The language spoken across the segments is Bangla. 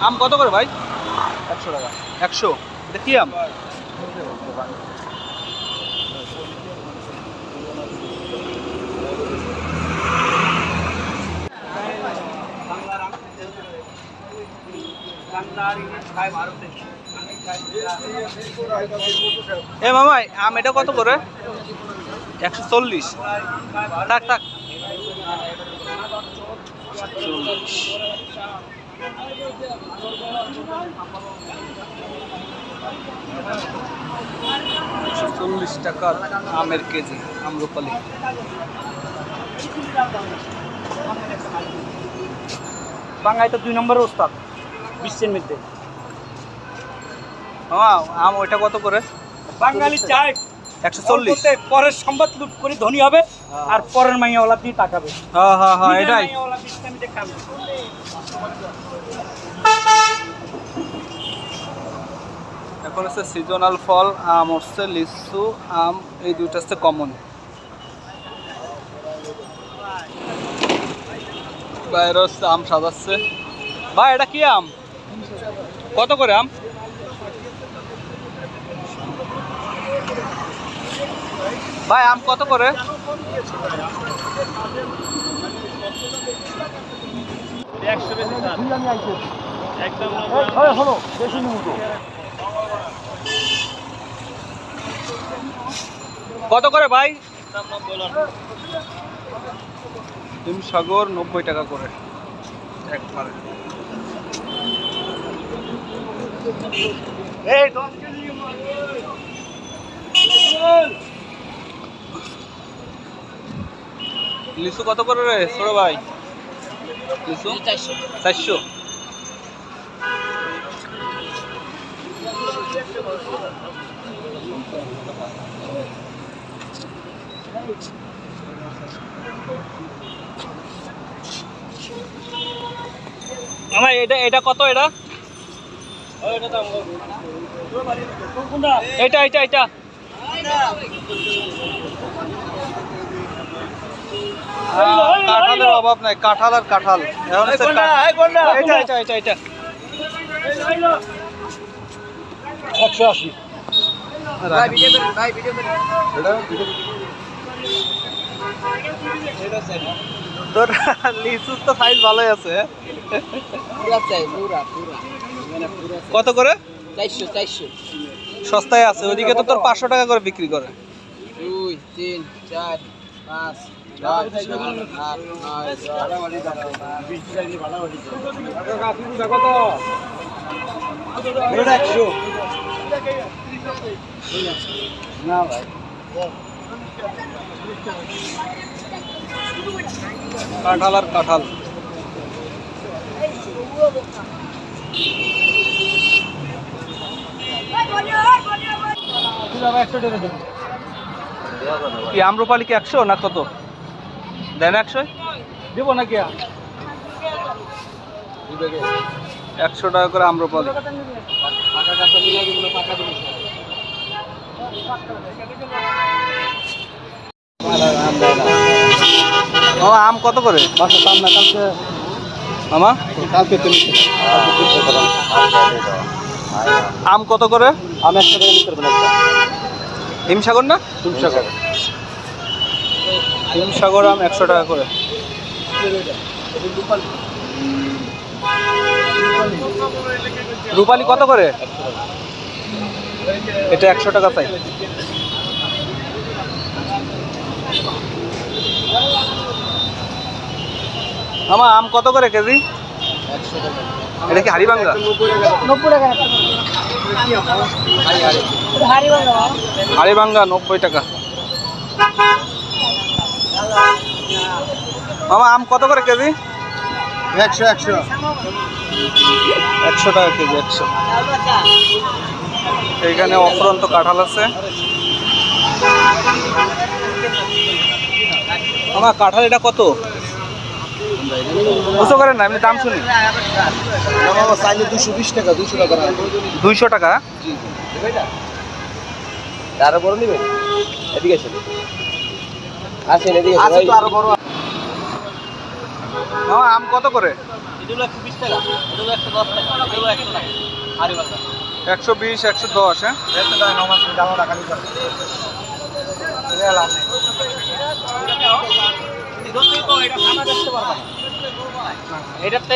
আম কত করে ভাই? একশো টাকা। একশো। এটা কি আম? এ মামাই আম এটা কত করে? একশো চল্লিশ। থাক থাক। চল্লিশ। চল্লিশ টাকার আমের কেজি আম্রপালি। বাঙালি তো দুই নম্বরের ওস্তাদ বিশ্বের মধ্যে। মামা আম ওইটা কত করে? বাঙালি চায় একশো চল্লিশ। পরের সম্পদ লুট করে ধনী হবে আর পরের মাইয়াওয়ালা দিয়ে তাকাবে। হ্যাঁ হ্যাঁ হ্যাঁ এটাই। এখন হচ্ছে সিজনাল ফল আম হচ্ছে লিচু আম এই দুইটা হচ্ছে কমন বাইরে হচ্ছে আম সাজাচ্ছে। ভাই এটা কি আম? কত করে আম? ভাই আম কত করে? কত করে ভাই? হিম সাগর নব্বই টাকা করে একবারে। লিচু কত করে রে ছোট ভাই? লিচু? চারশো। আমার এটা এটা কত এটা? এটা এটা এটা। কাঁঠালের অভাব নাই কাঁঠাল আর কাঁঠাল। একশো আশি। তোর লিচুর তো সাইজ ভালোই আছে মানে কত করে চারশো চারশো সস্তায় আছে ওইদিকে তো তোর পাঁচশো টাকা করে বিক্রি করে দুই তিন চার পাঁচ না ভাই কাঁঠাল আর কাঁঠাল। কি আম্রপালি কি একশো না কত? দেন একশো? দেবো নাকি একশো টাকা করে আম্রপালি। পাকা আম কত করে? মামা? আম কত করে? আমি একশো টাকা হিমসাগর না? হিমসাগর হিমসাগর আম একশো টাকা করে। রূপালি কত করে? এটা একশো টাকা চাই মামা আম কত করে কেজি? এটা কি টাকা হাড়িভাঙ্গা নব্বই টাকা। মামা আম কত করে কেজি? একশো একশো। একশো টাকা কেজি একশো। এইখানে অফুরন্ত কাঁঠাল আছে। আমার কাঁঠাল এটা কত? না এমনি দাম শুনি। চাইলে দুশো বিশ টাকা দুশো টাকা দুইশো টাকা? আরও বড় নিবেন? এদিকে আসেন। আসেন এদিকে তো আরও বড় আম কত করে? একশো বিশ একশো দশ হ্যাঁ?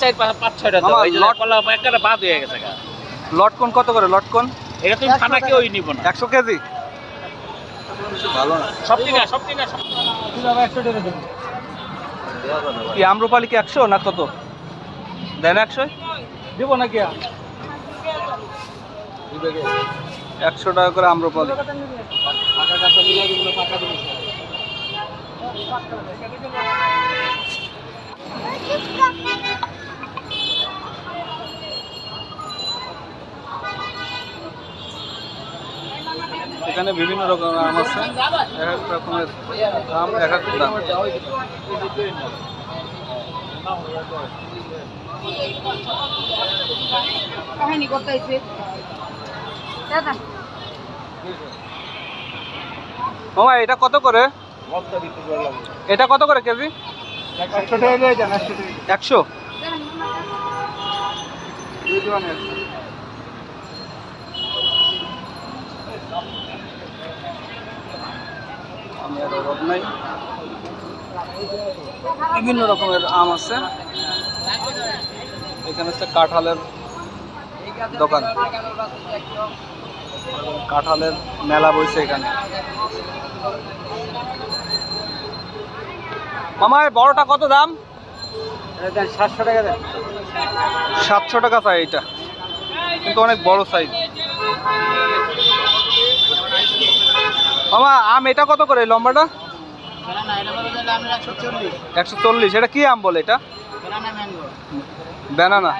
চাই পাঁচ পাঁচ ছয়টা একটা বাদ হয়ে গেছে লটকন কত করে? লটকন এটা তুমি খানা কেউই নিব না। একশো কেজি? ভালো না। সব কি আম্রপালি কি একশো না কত? দেন একশো? দিব নাকি একশো টাকা করে আম্রপালি পাকা কাঁচা মিলাই দিগুলো পাকা দিবি এখানে বিভিন্ন রকম আম আছে। এক এক রকমের আম এক এক দাম। কাহিনী করতেছে। মামা এটা কত করে? এটা কত করে কেজি? একশো বিভিন্ন রকমের আম আছে। এখানে হচ্ছে কাঁঠালের দোকান। কাঁঠালের মেলা বইছে এখানে। এই বড়টা কত দাম? সাতশো টাকা দেন। সাতশো টাকা চাই এটা। কিন্তু অনেক বড় সাইজ মামা আম এটা কত করে? লম্বাটা? একশো চল্লিশ। এটা কি আম বলে এটা? ব্যানানা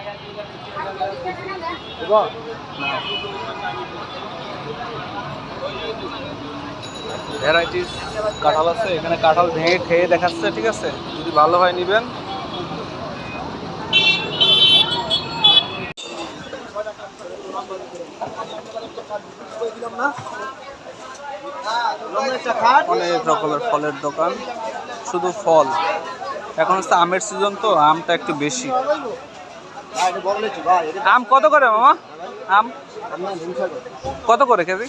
ভ্যারাইটিস কাঁঠাল আছে, এখানে কাঁঠাল ভেঙে খেয়ে দেখাচ্ছে, ঠিক আছে? যদি ভালো হয় নিবেন। অনেক রকমের ফলের দোকান, শুধু ফল। এখন হচ্ছে আমের সিজন তো, আমটা একটু বেশি। আম কত করে মামা? আম? কত করে কেজি?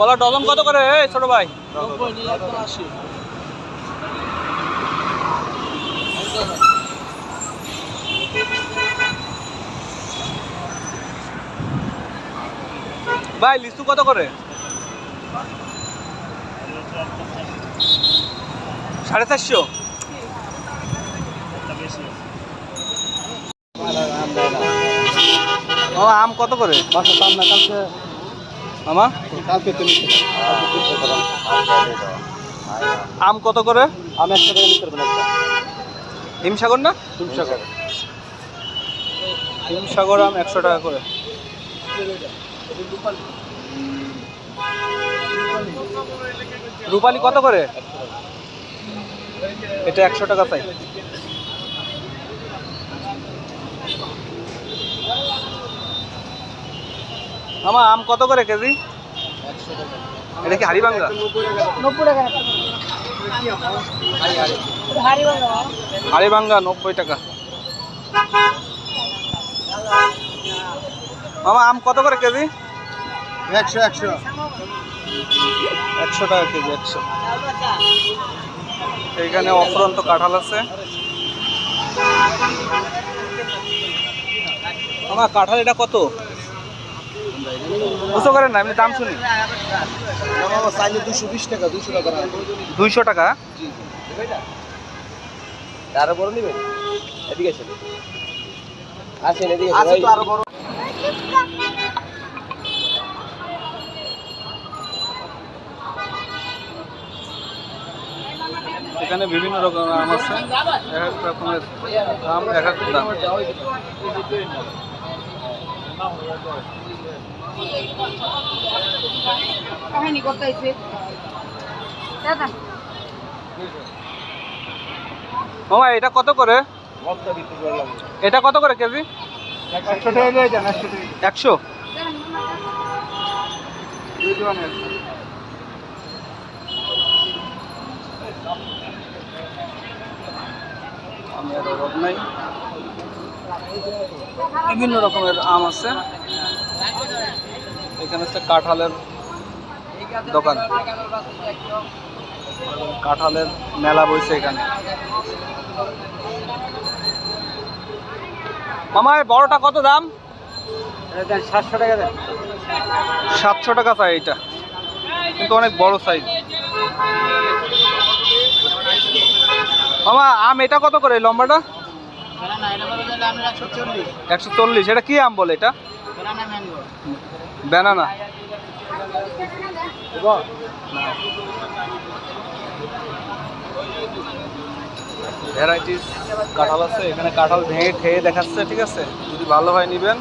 কলা ডজন কত করে? ছোট ভাই। ভাই, লিচু কত করে? সাড়ে চারশো? ও, আম কত করে? বাসা কালকে মামা? কালকে তুমি আম কত করে? আমি একশো টাকা নিতে পারবেন হিমসাগর না? হিমসাগর। হিমসাগর আম একশো টাকা করে। রূপালি কত করে? এটা একশো টাকা চাই মামা আম কত করে কেজি? এটা কি হাড়িভাঙ্গা নব্বই হাড়িভাঙ্গা নব্বই টাকা। মামা আম কত করে কেজি? একশো একশো একশো টাকা কেজি, একশো। এইখানে অফুরন্ত কাঁঠাল আছে। আমার কাঁঠাল এটা কত? বুঝতে পারেন না? দাম শুনি। চাইলে দুশো বিশ টাকা দুশো টাকা দুইশো টাকা? আরও বড় নেবেন? এদিকে আসেন। আসেন এদিকে আরও বড়। এখানে বিভিন্ন রকমের আম আছে। এক এক রকমের আম এক এক দাম। কাহিনী করতেছে। দাদা। মামা, এটা কত করে? এটা কত করে কেজি? একশো। বিভিন্ন রকমের আম আছে। এখানে হচ্ছে কাঁঠালের দোকান। কাঁঠালের মেলা বইছে এখানে। মামা এই বড়টা কত দাম? সাতশো টাকা দেন সাতশো টাকা চাই এটা। কিন্তু অনেক বড় সাইজ মামা আম এটা কত করে লম্বাটা? একশো চল্লিশ। এটা কি আম বলে এটা? ব্যানানা ভ্যারাইটিস কাঁঠাল আছে এখানে কাঁঠাল ভেঙে খেয়ে দেখাচ্ছে ঠিক আছে? যদি ভালো হয় নেবেন।